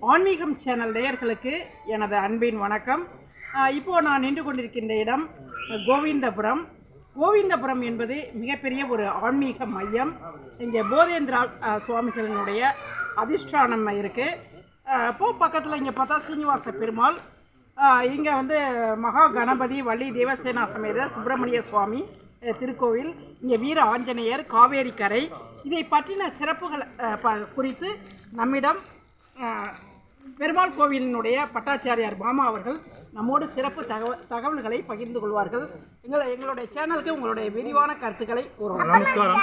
ஆன்மீகம் சேனல் நேயர்களுக்கு எனது அன்பின் வணக்கம். இப்போது இப்போ நான் நின்று கொண்டிருக்கின்ற இடம் கோவிந்தபுரம். கோவிந்தபுரம் என்பது மிகப்பெரிய ஒரு ஆன்மீக மையம். இங்கே போதேந்திரா சுவாமிகளினுடைய அதிஷ்டானம் இருக்குது அப்போ பக்கத்தில் இங்கே பார்த்தா சீனிவாச பெருமாள். இங்கே வந்து மகா கணபதி வள்ளி தேவசேனா சமேத சுப்பிரமணிய சுவாமி திருக்கோவில். இங்கே வீர ஆஞ்சநேயர் காவேரி கரை. இதை பற்றின சிறப்புகள் ப- குறித்து நம்மிடம் பெருமாள் கோவிலினுடைய பட்டாச்சாரியார் மாமா அவர்கள் நம்மோடு சிறப்பு தகவல் தகவல்களை பகிர்ந்து கொள்வார்கள். எங்களை எங்களுடைய சேனலுக்கு உங்களுடைய விரிவான கருத்துக்களை கூறுவோம் நமஸ்காரம்.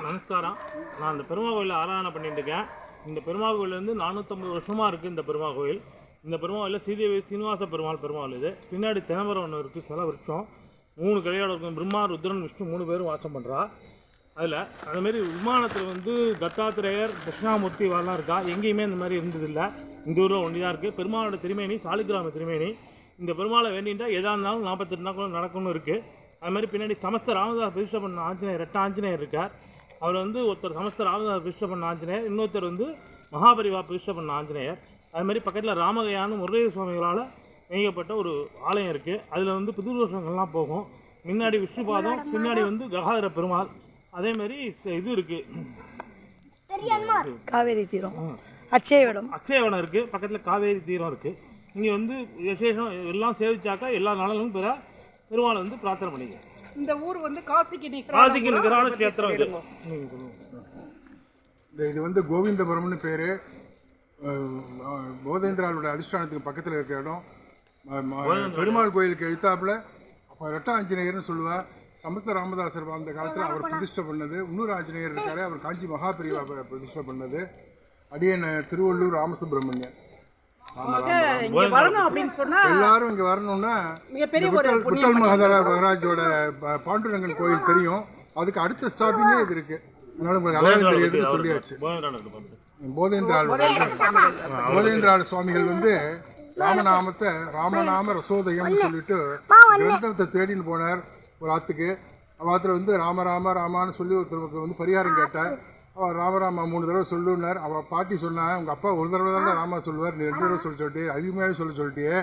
நமஸ்காரம். நான் இந்த பெருமாள் கோயிலில் ஆராதனை பண்ணிட்டு இருக்கேன். இந்த பெருமாள் கோயில் வந்து நானூற்றம்பது வருஷமாக இருக்குது இந்த பெருமாள் கோயில் இந்த பெருமாள் கோயிலில் ஸ்ரீதேவி சீனிவாச பெருமாள் பெருமாள் இது. பின்னாடி தினமரம் ஒன்று இருக்குது சில விருட்சம் மூணு கிளையோட இருக்கும். பிரம்மா ருத்ரன் விஷ்ணு மூணு பேரும் வாசம் பண்ணுறா அதில் அதுமாரி விமானத்தில் வந்து தத்தாத்திரேயர் தட்சிணாமூர்த்தி வரலாம் இருக்கா? எங்கேயுமே இந்த மாதிரி இருந்ததில்லை. இந்த ஊரில் ஒன்று தான் இருக்குது பெருமாளோட திருமேனி சாலிகிராம திருமேனி. இந்த பெருமாளை வேண்டிட்டா எதாக இருந்தாலும் நாற்பத்தெட்டு நாட்களும் நடக்கும்னு இருக்குது அது மாதிரி பின்னாடி சமஸ்த ராமதாஸ் பிரதிஷ்டை பண்ண ஆஞ்சநேயர் ரெட்ட ஆஞ்சநேயர் இருக்கார். அவர் வந்து ஒருத்தர் சமஸ்த ராமதாஸ் பிரதிஷ்டை பண்ண ஆஞ்சநேயர் இன்னொருத்தர் வந்து மகாபரிவா பிரதிஷ்டை பண்ண ஆஞ்சநேயர். அது மாதிரி பக்கத்தில் ராமகையான்னு முருகேச சுவாமிகளால் மேய்க்கப்பட்ட ஒரு ஆலயம் இருக்குது அதில் வந்து புதுதோஷங்கள்லாம் போகும். முன்னாடி விஷ்ணுபாதம் பின்னாடி வந்து ககாதர பெருமாள். அதே மாதிரி ச- இது இருக்குது காவேரி தீரம். அச்சயவிடம் அக்ஷயவனம் இருக்குது பக்கத்தில் காவேரி தீரம் இருக்குது இங்கே வந்து விசேஷம் எல்லாம் சேவிச்சாக்கா எல்லா நலனும் பெற பெருமாளை வந்து பிரார்த்தனை பண்ணிக்க இந்த ஊர் வந்து காசிக்கு காசிக்கு பத்தி கேத்திரம் இது. இந்த இது வந்து கோவிந்தபுரம்னு பேர். போதேந்திராவோட அதிஷ்டானத்துக்கு பக்கத்தில் இருக்கிற இடம். பெருமாள் கோயிலுக்கு எழுத்தாப்புல அப்போ ரெட்ட ஆஞ்சநேயர்னு சொல்லுவா. சமத்த ராமதாசர் வாழ்ந்த காலத்தில் அவர் பிரதிஷ்டை பண்ணது. இன்னொரு ஆஞ்சநேயர் இருக்காரு அவர் காஞ்சி மகாபிரிவா பிர- பிரதிஷ்டை பண்ணது. அடியன் திருவள்ளூர் ராமசுப்ரமணியன் ஆக, இங்க வரணும் அப்படின்னு சொன்னா எல்லாரும் இங்கே வரணும்னா மகாதரா மகாராஜோட பாண்டுரங்கன் கோயில் தெரியும். அதுக்கு அடுத்த ஸ்டாப்பிங்கே இது இருக்கு. அதனால உங்களுக்கு அடையாளம் தெரியுதுன்னு சொல்லியாச்சு. போதேந்திராள் சுவாமிகள் வந்து ராமநாமத்தை ராமநாம ரசோதயம்னு சொல்லிட்டு கிரந்தத்தை தேடின்னு போனார். ஒரு ஆத்துக்கு. ஆற்றுல வந்து ராம ராம ராமான்னு சொல்லி ஒருத்தருக்கு வந்து பரிகாரம் கேட்டார். அவர் ராமராமா மூணு தடவை சொல்லுனார் அவள் பாட்டி சொன்னா உங்கள் அப்பா ஒரு தடவை தான் ராமா சொல்லுவார். நீ ரெண்டு தடவை சொல்ல சொல்லிட்டு அதிகமாகவே சொல்ல சொல்லிட்டியே.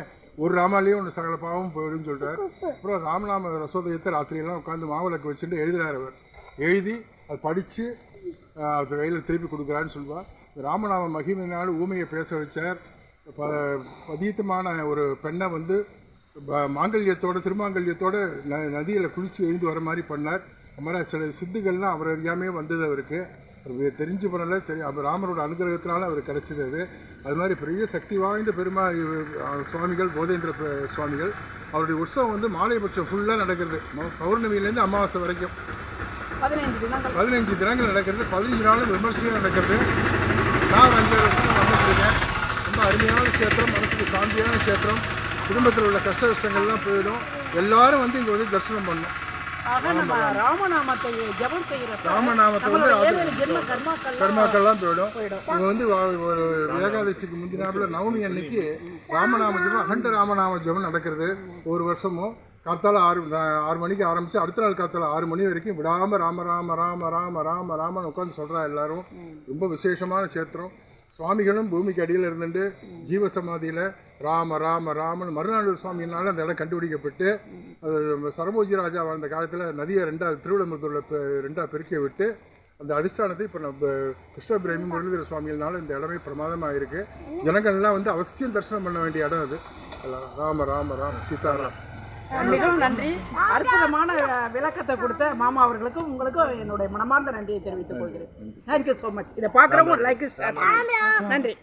ஒரு ராமாலேயும் ஒன்று சகல பாவம் போயிடுன்னு சொல்லிட்டார் அப்புறம் ராமநாம ரசோதயத்தை ராத்திரியெல்லாம் உட்காந்து மாவிளக்கு வச்சுட்டு எழுதுகிறார் அவர். எழுதி அதை படித்து அது கையில் திருப்பி கொடுக்குறான்னு சொல்லுவாள் ராமநாம மகிமையினால் ஊமையை பேச வச்சார். ப பதீத்தமான ஒரு பெண்ணை வந்து மாங்கல்யத்தோட திருமாங்கல்யத்தோட ந நதியில் குளித்து எழுந்து வர மாதிரி பண்ணார். அது மாதிரி சில சித்துக்கள்லாம் அவர் அறியாமே வந்தது அவருக்கு. அவர் தெரிஞ்சு பண்ணல தெரியும் அவர் ராமரோட அனுகிரகத்தினால அவர் கிடைச்சது அது. அது மாதிரி பெரிய சக்தி வாய்ந்த பெருமா சுவாமிகள் போதேந்திர சுவாமிகள். அவருடைய உற்சவம் வந்து மாலைபட்சம் ஃபுல்லாக நடக்கிறது. பௌர்ணமியிலேருந்து அமாவாசை வரைக்கும். பதினஞ்சு தினங்கள் நடக்கிறது. பதினஞ்சு நாளும் விமர்சனம் நடக்கிறது. நான் வந்துட்டுருக்கேன் ரொம்ப அருமையான க்ஷேத்திரம் மனசுக்கு சாந்தியான க்ஷேத்திரம். குடும்பத்தில் உள்ள கஷ்ட கஷ்டங்கள்லாம் போயிடும். எல்லாரும் வந்து இங்கே வந்து தரிசனம் நம்ம ராமநாமத்தை ஜெபம் ராமநாமத்தை வந்து கர்மாக்கள்லாம் போயிடும். இங்கே வந்து ஒரு ஏகாதசிக்கு முந்தினாப்புல நவமி அன்னைக்கு ராமநாம ஜபம் அகண்ட ராமநாம ஜபம் நடக்கிறது ஒரு வருஷமும். காத்தால ஆறு ஆறு மணிக்கு ஆரம்பிச்சு அடுத்த நாள் காத்தால ஆறு மணி வரைக்கும் விடாம ராம ராம ராம ராம ராம ராமன்னு உட்காந்து சொல்றா எல்லாரும். ரொம்ப விசேஷமான க்ஷேத்திரம். சுவாமிகளும் பூமிக்கு அடியில் இருந்துட்டு ஜீவசமாதியில் ராம ராம ராமன் மருநாடு சுவாமினால அந்த இடம் கண்டுபிடிக்கப்பட்டு அது சரபோஜி ராஜா வாழ்ந்த காலத்தில் நதியை ரெண்டாவது திருவிழமுத்தூரில் ரெண்டாக பெருக்கி விட்டு அந்த அதிஷ்டானத்தை இப்போ நம்ம கிருஷ்ணபிரேமி முரளிதர சுவாமிகள்னால இந்த இடமே பிரமாதமாக இருக்குது ஜனங்கள்லாம் வந்து அவசியம் தரிசனம் பண்ண வேண்டிய இடம் அது. ராம ராம ராம சீதாராம். மிகவும் நன்றி. அற்புதமான விளக்கத்தை கொடுத்த மாமா அவர்களுக்கும் உங்களுக்கும் என்னுடைய மனமார்ந்த நன்றியை தெரிவித்துக் கொள்கிறேன். தேங்க்யூ ஸோ மச் இதை பார்க்குறவங்க லைக் நன்றி.